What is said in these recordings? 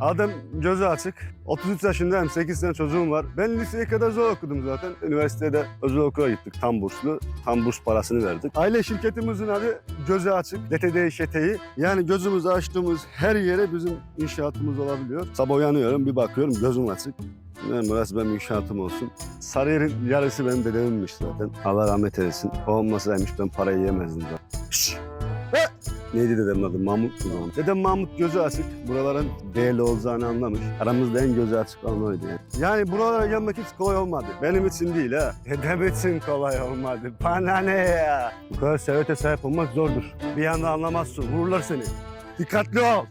Adam gözü açık. 33 yaşındayım, 8 tane çocuğum var. Ben liseye kadar zor okudum zaten. Üniversitede özel okula gittik, tam burslu. Tam burs parasını verdik. Aile şirketimizin adı Gözü Açık, DTD İşete'yi. Yani gözümüzü açtığımız her yere bizim inşaatımız olabiliyor. Sabah uyanıyorum, bir bakıyorum gözüm açık. Yani burası benim inşaatım olsun. Sarıyer'in yarısı benim dedemimmiş zaten. Allah rahmet eylesin. O olmasaymış ben parayı yemezdim zaten. Şşş! Neydi dedemin adı? Mahmut mu? Dedem Mahmut gözü açık. Buraların değerli olacağını anlamış. Aramızda en gözü açık olan oydu yani. Yani buralara gelmek hiç kolay olmadı. Benim için değil ha. Dedem için kolay olmadı. Bana ne ya? Bu kadar servete sahip olmak zordur. Bir anda anlamazsın. Vururlar seni. Dikkatli ol.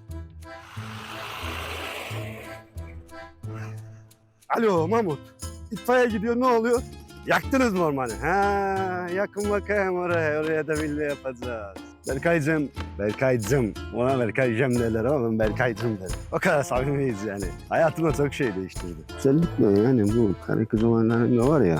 Alo Mahmut. İtfaiye gidiyor ne oluyor? Yaktınız mı ormanı? Ha, yakın bakayım oraya. Oraya da villa yapacağız. Berkaycığım, Berkaycığım. Ona Berkaycığım derler ama ben Berkaycığım derim. O kadar samimiyiz yani. Hayatımda çok şey değiştirdi. Özellikle yani bu karı kız olaylarında var ya.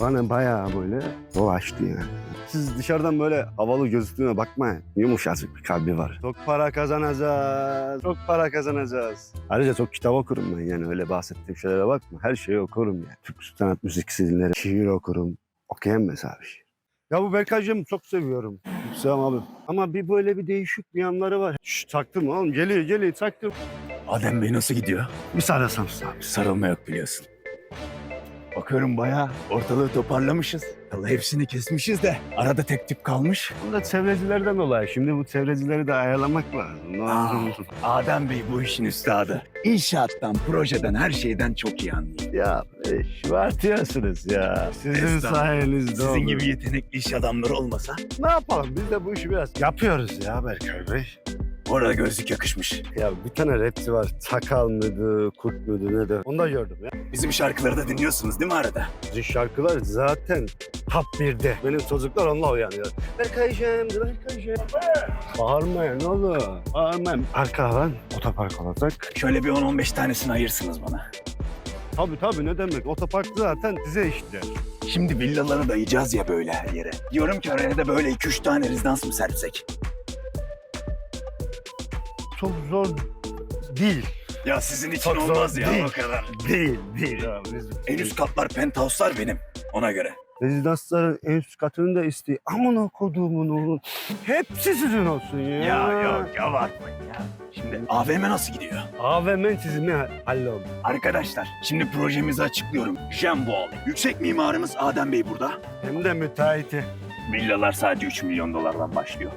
Bana bayağı böyle dolaştı yani. Siz dışarıdan böyle havalı gözüktüğüne bakmayın. Yumuşacık bir kalbi var. Çok para kazanacağız. Çok para kazanacağız. Ayrıca çok kitap okurum ben yani öyle bahsettiğim şeylere bakma. Her şeyi okurum yani. Türk sanat müzik dinlerim. Şiir okurum. Bir şiir. Ya bu Berkaycığım çok seviyorum. Selam abi. Ama bir böyle bir değişik bir yanları var. Şşş taktım oğlum. Geliyor geliyor taktım. Adem Bey nasıl gidiyor? Bir sarılsam abi. Sarılma yok biliyorsun. Bakıyorum bayağı ortalığı toparlamışız. Vallahi hepsini kesmişiz de arada tek tip kalmış. Bu da çevrecilerden dolayı. Şimdi bu çevrecileri de ayarlamak lazım. Aa. Adem Bey bu işin üstadı. İnşaattan, projeden, her şeyden çok iyi anlıyor. Ya e, şımartıyorsunuz ya. Sizin Estağfurullah. sayenizde Sizin oldu. gibi yetenekli iş adamları olmasa Ne yapalım biz de bu işi biraz yapıyoruz ya Berkay Bey. Orada gözlük yakışmış. Ya bir tane rapçi var. Çakal mıydı, kurt muydu ne de. Onu da gördüm ya. Bizim şarkıları da dinliyorsunuz değil mi arada? Bizim şarkılar zaten top 1'de. Benim çocuklar onunla uyanıyor. Berkaycığım, Berkaycığım. Bağırmayın olur. Bağırmayın. Arka alan otopark olacak. Şöyle bir 10-15 tanesini ayırsınız bana. Tabii tabii ne demek. Otopark zaten size işler. Şimdi villaları dayayacağız ya böyle her yere. Diyorum ki oraya da böyle 2-3 tane rezidans mı serpsek? Çok zor değil. Ya sizin için Çok zor olmaz ya değil. o kadar. Değil, değil. Ya, biz, En üst katlar penthouse'lar benim. Ona göre. Rezidansların en üst katını da istiyor. Aman o koduğumun oğlu. Hepsi sizin olsun ya. Ya yok ya. Şimdi AVM nasıl gidiyor? AVM çizimi halloldu. Arkadaşlar şimdi projemizi açıklıyorum. Jambol. Yüksek mimarımız Adem Bey burada. Hem de müteahhiti. Villalar sadece 3 milyon dolardan başlıyor.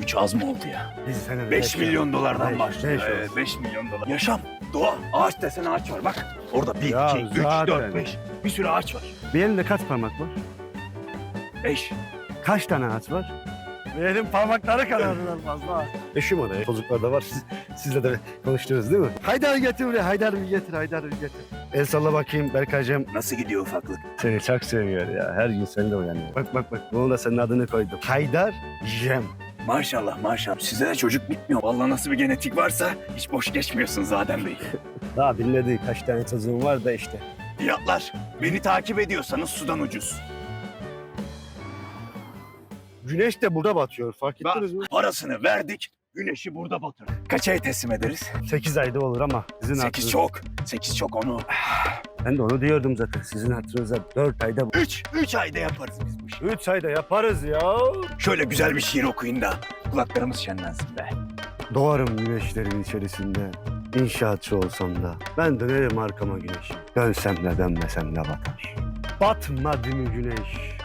3 az mı oldu ya? Biz sene 5 milyon dolardan başlıyor. beş Evet, olsun. 5 milyon dolar. Yaşam, doğa, ağaç desen ağaç var bak. Orada 1, Ya 2, 3, zaten. 4, 5. Bir sürü ağaç var. Bir elinde kaç parmak var? 5. Kaç tane ağaç var? Bir elin parmakları kadar fazla. Eşim o da. Çocuklar da var. Siz, sizle de konuştunuz değil mi? Haydar getir buraya. Haydar bir getir. Haydar bir getir. El salla bakayım Berkaycığım. Nasıl gidiyor ufaklık? Seni çok seviyor ya. Her gün seninle uyanıyor. Bak bak bak. Bunu da senin adını koydum. Haydar Jem. Maşallah maşallah. Size de çocuk bitmiyor. Vallahi nasıl bir genetik varsa hiç boş geçmiyorsunuz Adem Bey. Daha bilmediği kaç tane çocuğum var da işte. Fiyatlar. Beni takip ediyorsanız sudan ucuz. Güneş de burada batıyor. Fark Bak, ettiniz mi? parasını verdik. Güneşi burada batırdık. Kaça teslim ederiz? 8 ayda olur ama sizin 8 hatırınız. çok. 8 çok onu. Ben de onu diyordum zaten. Sizin hatırınıza 4 ayda 3. 3 ayda yaparız biz bu işi. 3 ayda yaparız ya. Şöyle güzel bir şiir okuyun da kulaklarımız şenlensin be. Doğarım güneşlerin içerisinde. İnşaatçı olsam da ben dönerim arkama güneş. Dönsem de dönmesem de batar. Batmadı mı güneş?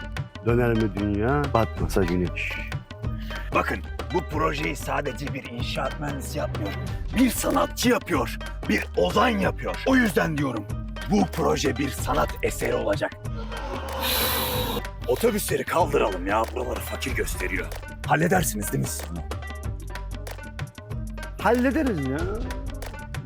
Döner mi dünya? Batmasa güneş. Bakın bu projeyi sadece bir inşaat mühendisi yapmıyor. Bir sanatçı yapıyor. Bir ozan yapıyor. O yüzden diyorum bu proje bir sanat eseri olacak. Otobüsleri kaldıralım ya. Buraları fakir gösteriyor. Halledersiniz değil mi siz bunu? Hallederiz ya.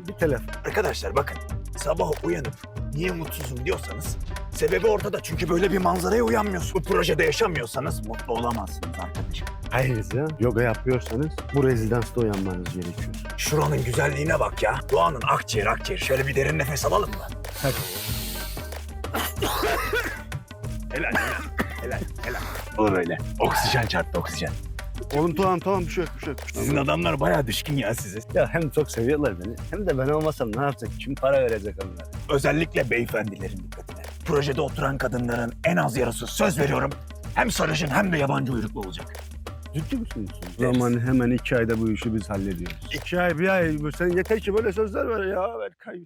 Bir telefon. Arkadaşlar bakın sabah uyanıp niye mutsuzum diyorsanız sebebi ortada çünkü böyle bir manzaraya uyanmıyorsunuz. Bu projede yaşamıyorsanız mutlu olamazsınız arkadaşım. Hayır ya. Yoga yapıyorsanız bu rezidansta uyanmanız gerekiyor. Şuranın güzelliğine bak ya. Doğanın akciğer akciğer. Şöyle bir derin nefes alalım mı? Hadi. Helal helal. helal helal. Olur öyle. Oksijen çarptı oksijen. Oğlum tamam tamam bir şey yok bir şey yok. Sizin adamlar bayağı düşkün ya size. Ya hem çok seviyorlar beni hem de ben olmasam ne yapacak? Kim para verecek onlara? Özellikle beyefendilerin dikkatine. Projede oturan kadınların en az yarısı söz veriyorum. Hem sarışın hem de yabancı uyruklu olacak. Ciddi misin? Evet. Zaman hemen iki ayda bu işi biz hallediyoruz. İki ay bir ay sen yeter ki böyle sözler ver ya ver kay.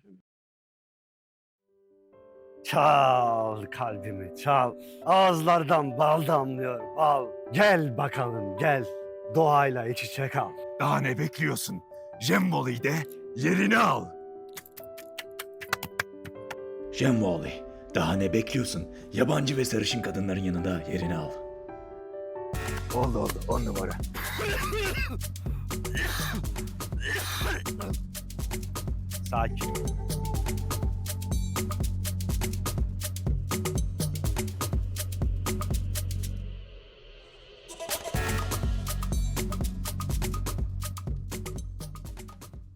Çal kalbimi çal. Ağızlardan bal damlıyor bal. Gel bakalım gel. Doğayla iç içe kal. Daha ne bekliyorsun? Jemboli'yi de yerini al. Jemboli, daha ne bekliyorsun? Yabancı ve sarışın kadınların yanında yerini al. Oldu oldu, on numara. Sakin.